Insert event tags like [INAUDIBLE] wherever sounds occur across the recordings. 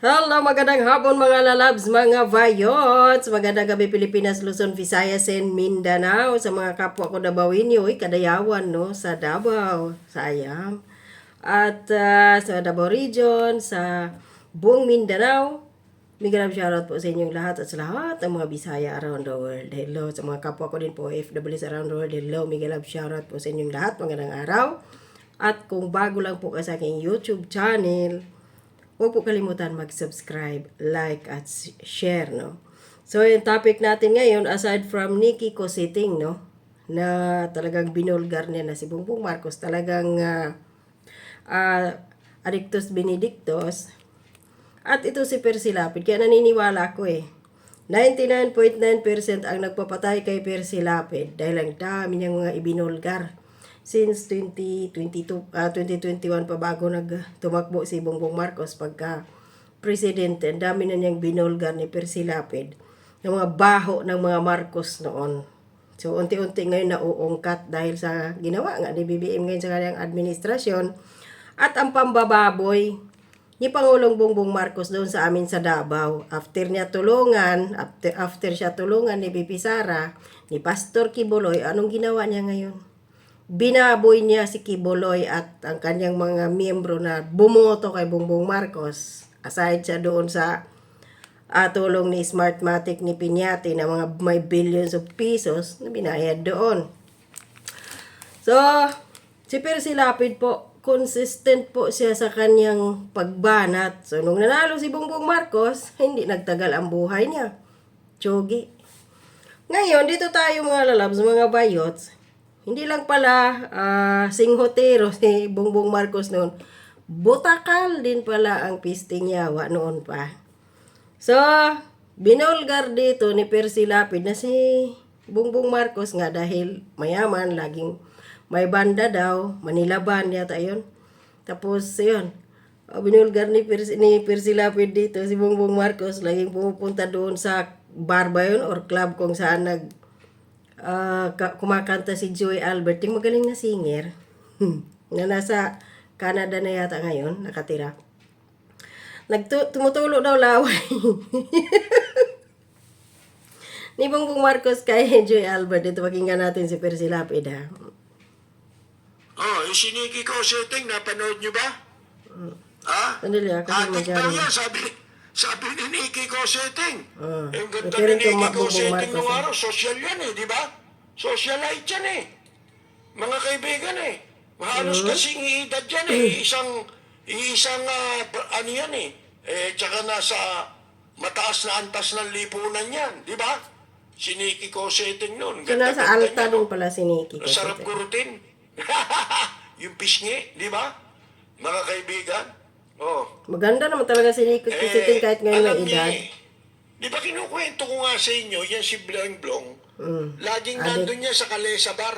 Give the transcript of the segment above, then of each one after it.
Hello, magandang hapon mga lalabs, mga vayots. Magandang gabi Pilipinas, Luzon, Visayas, and Mindanao. Sa mga kapwa ko Dabawin, uy, kadayawan, no? Sa Davao, sayang. At ah, sa Davao Region, sa buong Mindanao. Miguel shoutout po sa inyong lahat at sa lahat ng mga Bisaya around the world. Hello sa mga kapwa ko din po, FWs around the world. Hello, Miguel shoutout po sa inyong lahat. Magandang araw. At kung bago lang po ka sa aking YouTube channel, huwag po kalimutan mag-subscribe, like, at share, no? So, yung topic natin ngayon, aside from Nikki Cositing, no? Na talagang binulgar niya na si Bongbong Marcos, talagang ah, ah, Adictus Benedictus. At ito si Percy Lapid, kaya naniniwala ako eh. 99.9% ang nagpapatay kay Percy Lapid dahil ang dami niyang mga ibinulgar. Since 2022, ah, 2021 pa bago nag tumakbo si Bongbong Marcos pagka presidente, ang dami na niyang binulgar ni Percy Lapid ng mga baho ng mga Marcos noon. So, unti-unti ngayon nauungkat dahil sa ginawa nga ni BBM ngayon sa kanyang administrasyon at ang pambababoy ni Pangulong Bongbong Marcos doon sa amin sa Davao. After niya tulungan, after, after siya tulungan ni Bibi Sara, ni Pastor Kibuloy, anong ginawa niya ngayon? Binaboy niya si Kibuloy at ang kanyang mga miyembro na bumoto kay Bongbong Marcos. Aside siya doon sa ah, tulong ni Smartmatic ni Piñati na mga may billions of pesos na binayad doon. So, si Percy Lapid po, consistent po siya sa kanyang pagbanat. So, nung nanalo si Bongbong Marcos, hindi nagtagal ang buhay niya. Chogi. Ngayon, dito tayo mga lalabs, mga bayots. Hindi lang pala ah, singhotero [LAUGHS] si Bongbong Marcos noon. Butakal din pala ang pisting yawa noon pa. So, binulgar dito ni Percy Lapid na si Bongbong Marcos nga dahil mayaman, laging may banda daw, Manila Band yata yun. Tapos, yun, uh, binulgar ni Percy, ni Percy Lapid dito, si Bongbong Marcos, laging pumupunta doon sa bar ba yun or club kung saan nag ka- kumakanta si Joey Albert, yung magaling na singer, na nasa Canada na yata ngayon, nakatira. Nagtu- tumutulo daw laway. [LAUGHS] ni Bongbong Marcos kay Joy Albert. Ito pakinggan natin si Percy Lapid ha. Oh, yung siniki ko setting, napanood nyo ba? Ha? Sandali ah, kasi Adik daw yan, sabi, sabi ni Nikki ko setting. Ah, Yung ganda pero ni Nikki Ma- ko Bongbong setting Marcos, nung ah. araw, social yan eh, di ba? Socialite yan eh. Mga kaibigan eh. Halos Mm-hmm. kasing edad yan eh. Isang, isang, ah, ano yan eh. Eh, tsaka nasa mataas na antas ng lipunan yan, di ba? Si Nikki ko setting nun. So nasa Ganda-ganda alta din no? pala si Nikki. Ang sarap Kasi, gurutin. [LAUGHS] yung pisngi, di ba? Mga kaibigan. Oh. maganda naman talaga si Nikki Kisiting kahit ngayon may niya edad. eh. Di ba kinukwento ko nga sa inyo, yan si Blong Blong, Mm. laging Adik. nandun niya sa Kalesa Bar.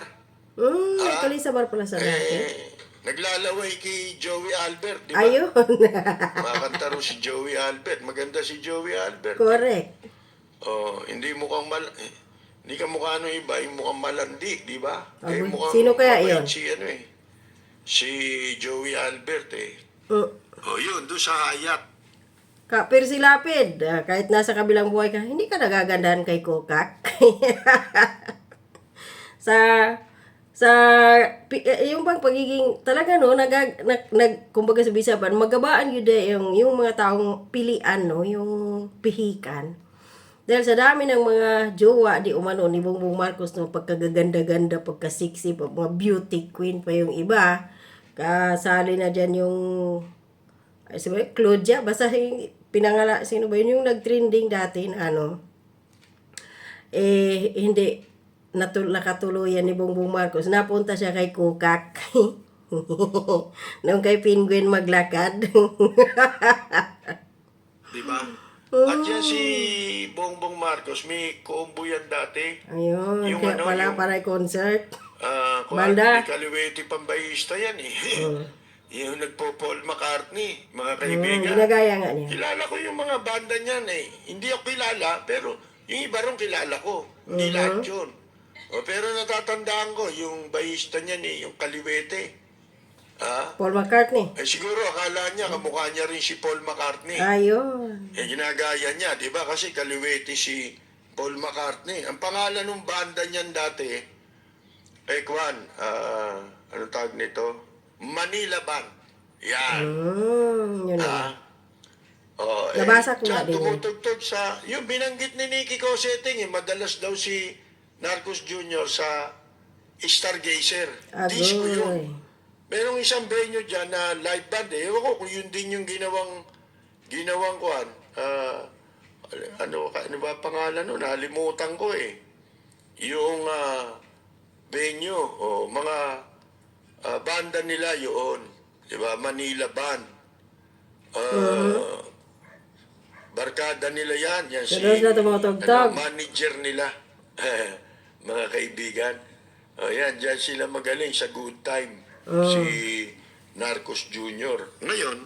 Hmm, kalisa bar pala sa dati. Eh, naglalaway kay Joey Albert, di ba? Ayun. [LAUGHS] Makakanta rin si Joey Albert. Maganda si Joey Albert. Correct. Oh, hindi mukhang mal... eh, hindi ka mukha ano iba, yung mukhang malandi, di ba? Eh, Abo, mukhang sino kaya yun? Si ano eh. Si Joey Albert eh. Mm. Oh, yun, doon sa hayat. Ka Percy Lapid, ah, kahit nasa kabilang buhay ka, hindi ka nagagandahan kay Kokak. [LAUGHS] sa sa eh, yung bang pagiging talaga no nag nag, nag kumbaga sa bisaban magabaan yun eh, yung yung mga taong pilian no yung pihikan dahil sa dami ng mga jowa di umano ni Bongbong Marcos no pagkagaganda-ganda pagka-sexy pa- mga beauty queen pa yung iba kasali na diyan yung ay, sabi, Claudia, basta yung pinangala, sino ba yun yung nag-trending dati ano, eh, hindi, natul nakatuluyan ni Bongbong Marcos. Napunta siya kay Kukak. [LAUGHS] Nung kay Penguin maglakad. [LAUGHS] Di ba? At yan si Bongbong Marcos, may combo yan dati. Ayun, Yung kaya ano, pala yung- para concert. Ah, uh, Banda. Kaliwete pambayista yan eh. Mm. [LAUGHS] yung nagpo-Paul McCartney, mga Hmm, kaibigan. ginagaya nga niya. Kilala ko yung mga banda niyan eh. Hindi ako kilala, pero yung iba rin kilala ko. Hindi Mhm. lahat yun. O, pero natatandaan ko, yung bayista niyan eh, yung Kaliwete. Ha? Paul McCartney. Eh siguro akala niya, kamukha niya rin si Paul McCartney. Ayun. Eh, ginagaya niya, di ba? Kasi kaliwete si Paul McCartney. Ang pangalan ng banda niyan dati, eh, Kwan, ah, ano tawag nito? Manila Band. Yan. Hmm, yun na. Ah. Oh, Nabasa ko nga din tumutugtog sa, yung binanggit ni Nicky Coseting, eh, madalas daw si Narcos Jr. sa Stargazer. Disco yun. Agoy. Merong isang venue dyan na live band eh. Ewan ko kung yun din yung ginawang, ginawang kuhan. Ah, ano, ano ba pangalan no? Nalimutan ko eh. Yung ah, o mga ah, banda nila yun. Di ba? Manila Band. Ah, Barkada nila yan. Yan si, ano, manager nila. [LAUGHS] mga kaibigan. O yan, dyan sila magaling sa good time. Si Narcos Jr. Ngayon,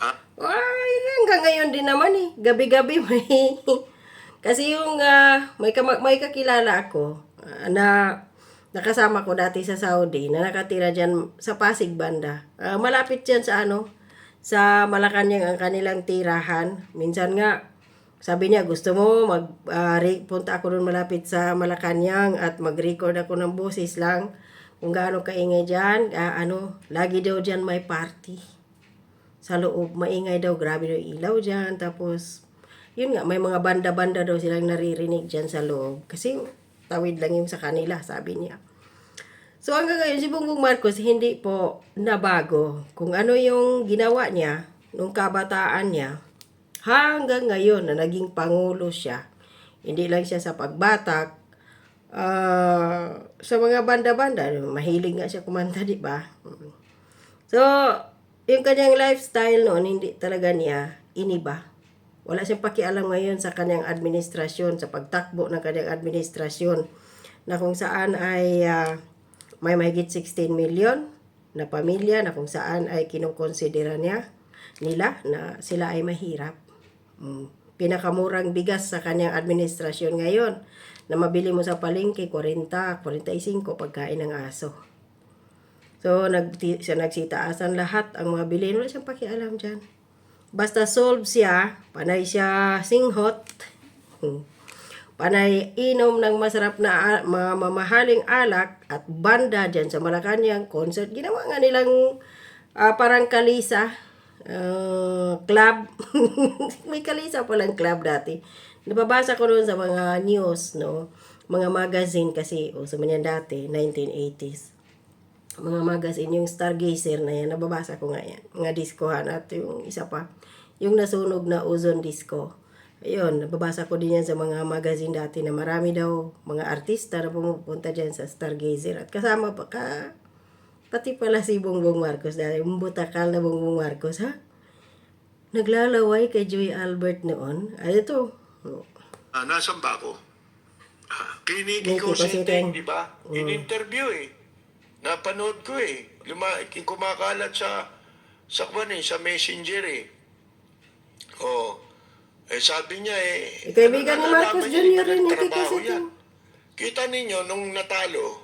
ah, Ay, hanggang ngayon din naman eh. Gabi-gabi [LAUGHS] may... Kasi yung ah, may, may kakilala ako ah, na nakasama ko dati sa Saudi na nakatira dyan sa Pasig Banda. Ah, malapit dyan sa ano, sa Malacanang ang kanilang tirahan. Minsan nga, sabi niya, gusto mo, mag, ah, re- punta ako doon malapit sa Malacanang at mag-record ako ng boses lang. Kung gaano kaingay dyan, ah, ano, lagi daw dyan may party sa loob, maingay daw, grabe daw ilaw dyan. Tapos, yun nga, may mga banda-banda daw silang naririnig dyan sa loob. Kasi tawid lang yung sa kanila, sabi niya. So hanggang ngayon, si Bongbong Marcos hindi po nabago kung ano yung ginawa niya nung kabataan niya hanggang ngayon na naging pangulo siya. Hindi lang siya sa pagbatak, ah, sa mga banda-banda, mahilig nga siya kumanta, di ba? So, yung kanyang lifestyle noon, hindi talaga niya iniba. Wala siyang pakialam ngayon sa kanyang administrasyon, sa pagtakbo ng kanyang administrasyon, na kung saan ay ah, may mahigit 16 million na pamilya, na kung saan ay kinukonsidera niya, nila, na sila ay mahirap. Mm. Pinakamurang bigas sa kanyang administrasyon ngayon, na mabili mo sa palengke, 40, 45 pagkain ng aso. So, nag, siya nagsitaasan lahat ang mga bilhin. Wala siyang pakialam dyan. Basta solve siya, panay siya singhot, hmm, panay inom ng masarap na mga mamahaling alak at banda dyan sa Malacanang concert. Ginawa nga nilang ah, parang kalisa, ah, club. [LAUGHS] May kalisa palang club dati. Nababasa ko doon sa mga news, no? Mga magazine kasi, o sa dati, 1980s mga magazine, yung Stargazer na yan, nababasa ko nga yan. Mga diskohan at yung isa pa, yung nasunog na ozone disco. Ayun, nababasa ko din yan sa mga magazine dati na marami daw mga artista na pumupunta dyan sa Stargazer. At kasama pa ka, pati pala si Bongbong Marcos dahil yung butakal na Bongbong Marcos, ha? Naglalaway kay Joy Albert noon. Ay, ito. ah, nasan ba ako? Ah, Kinig ko si Cositing. di ba? In-interview eh. Napanood ko eh. Luma, kumakalat sa sa kwan eh, sa messenger eh. Oh. Eh sabi niya eh. Eh, kaibigan ni Marcos Jr. rin, Cositing. yan. Kita ninyo, nung natalo,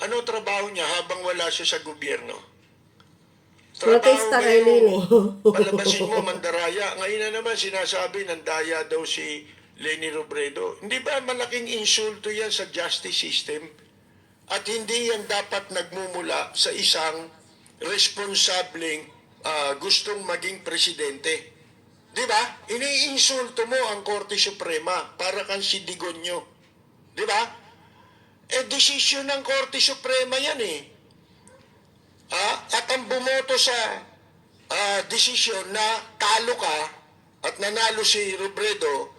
ano trabaho niya habang wala siya sa gobyerno? Protesta ba kay yung Lini. [LAUGHS] Palabasin mo, mandaraya. Ngayon na naman sinasabi ng daya daw si Lenny Robredo. Hindi ba malaking insulto yan sa justice system? At hindi yan dapat nagmumula sa isang responsableng ah, gustong maging presidente. Di ba? Iniinsulto mo ang Korte Suprema para kang si Digonyo. Di ba? Eh, desisyon ng Korte Suprema yan eh. Ah, at ang bumoto sa ah, desisyon na talo ka at nanalo si Robredo,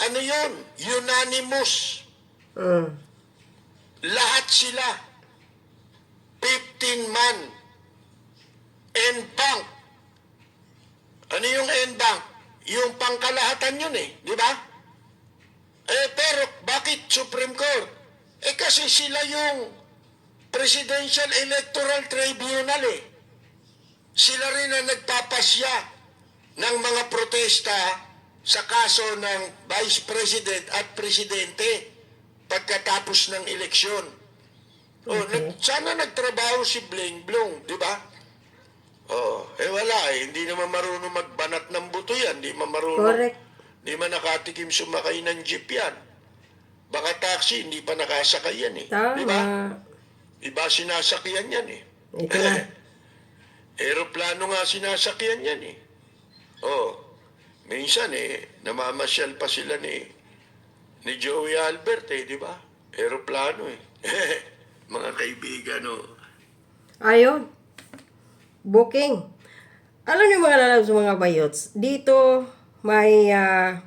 ano yun? Unanimous. Mm. Lahat sila. 15 man. N-Bank. Ano yung N-Bank? Yung pangkalahatan yun eh. Di ba? Eh, pero bakit Supreme Court? Eh, kasi sila yung Presidential Electoral Tribunal eh. Sila rin ang nagpapasya ng mga protesta sa kaso ng Vice President at Presidente pagkatapos ng eleksyon. Oh, nag, sana nagtrabaho si Bling Blong, di ba? Oh, eh wala eh. Hindi naman marunong magbanat ng buto yan. Hindi man marunong. Correct. Hindi man nakatikim sumakay ng jeep yan. Baka taxi, hindi pa nakasakay yan eh. Di ba? Tama. Iba sinasakyan yan eh. Na. [LAUGHS] Aeroplano nga sinasakyan yan eh. Oh, minsan eh, namamasyal pa sila ni, ni Joey Albert eh, di ba? Aeroplano eh. [LAUGHS] Mga kaibigan, oh. Ayun. Booking. Alam niyo mga lalabs, mga bayots, dito may ah,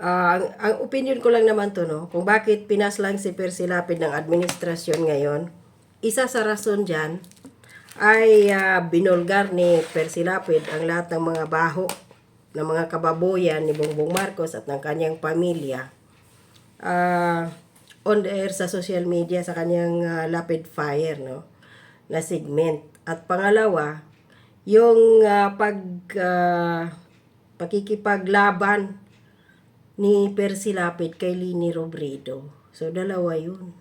ah, ang, ang opinion ko lang naman to no, kung bakit pinaslang si Percy Lapid ng administrasyon ngayon, isa sa rason dyan ay ah, binulgar ni Percy Lapid ang lahat ng mga baho ng mga kababoyan ni Bongbong Marcos at ng kanyang pamilya ah, on the air sa social media sa kanyang ah, rapid fire no na segment. At pangalawa yung ah, pag ah, pakikipaglaban ni Percy Lapid kay Lini Robredo. So dalawa yun.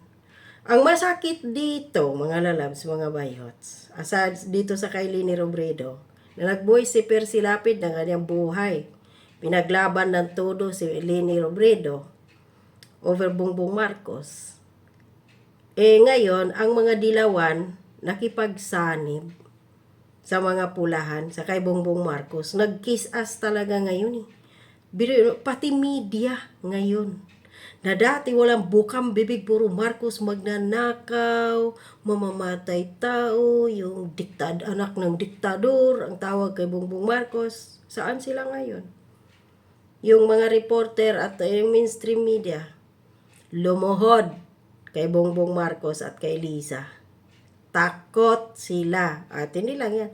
Ang masakit dito mga lalabs mga bayots aside dito sa kay Lini Robredo na nagbuhay si Percy Lapid ng kanyang buhay pinaglaban ng todo si Lini Robredo over Bongbong Marcos. Eh ngayon, ang mga dilawan nakipagsanib sa mga pulahan sa kay Bongbong Marcos. Nag-kiss ass talaga ngayon eh. Pati media ngayon. Na dati walang bukang bibig puro Marcos magnanakaw, mamamatay tao, yung diktad anak ng diktador, ang tawag kay Bongbong Marcos. Saan sila ngayon? Yung mga reporter at yung mainstream media, lumuhod kay Bongbong Marcos at kay Lisa. Takot sila. At hindi lang yan.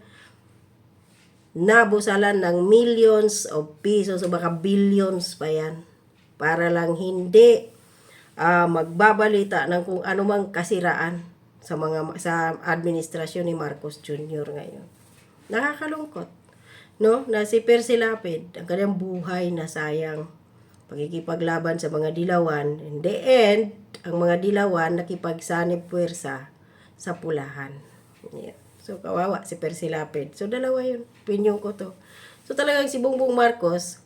Nabusalan ng millions of pesos o baka billions pa yan. Para lang hindi ah, magbabalita ng kung anumang kasiraan sa mga sa administrasyon ni Marcos Jr. ngayon. Nakakalungkot. No? Na si Percy Lapid, ang kanyang buhay na sayang pagkikipaglaban sa mga dilawan. In the end, ang mga dilawan nakipagsanib puwersa sa pulahan. Yeah. So, kawawa si Percy Lapid. So, dalawa yun. Opinion ko to. So, talagang si Bongbong Marcos,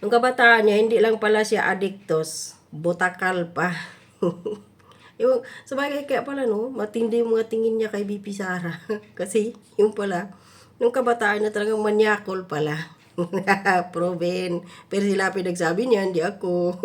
nung kabataan niya, hindi lang pala siya adiktos, botakal pa. [LAUGHS] yung, sabagay kaya pala, no, matindi yung mga tingin niya kay BP Sara. [LAUGHS] Kasi, yung pala, nung kabataan na talagang manyakol pala. [LAUGHS] Proven. Pero sila pinagsabi niya, hindi ako.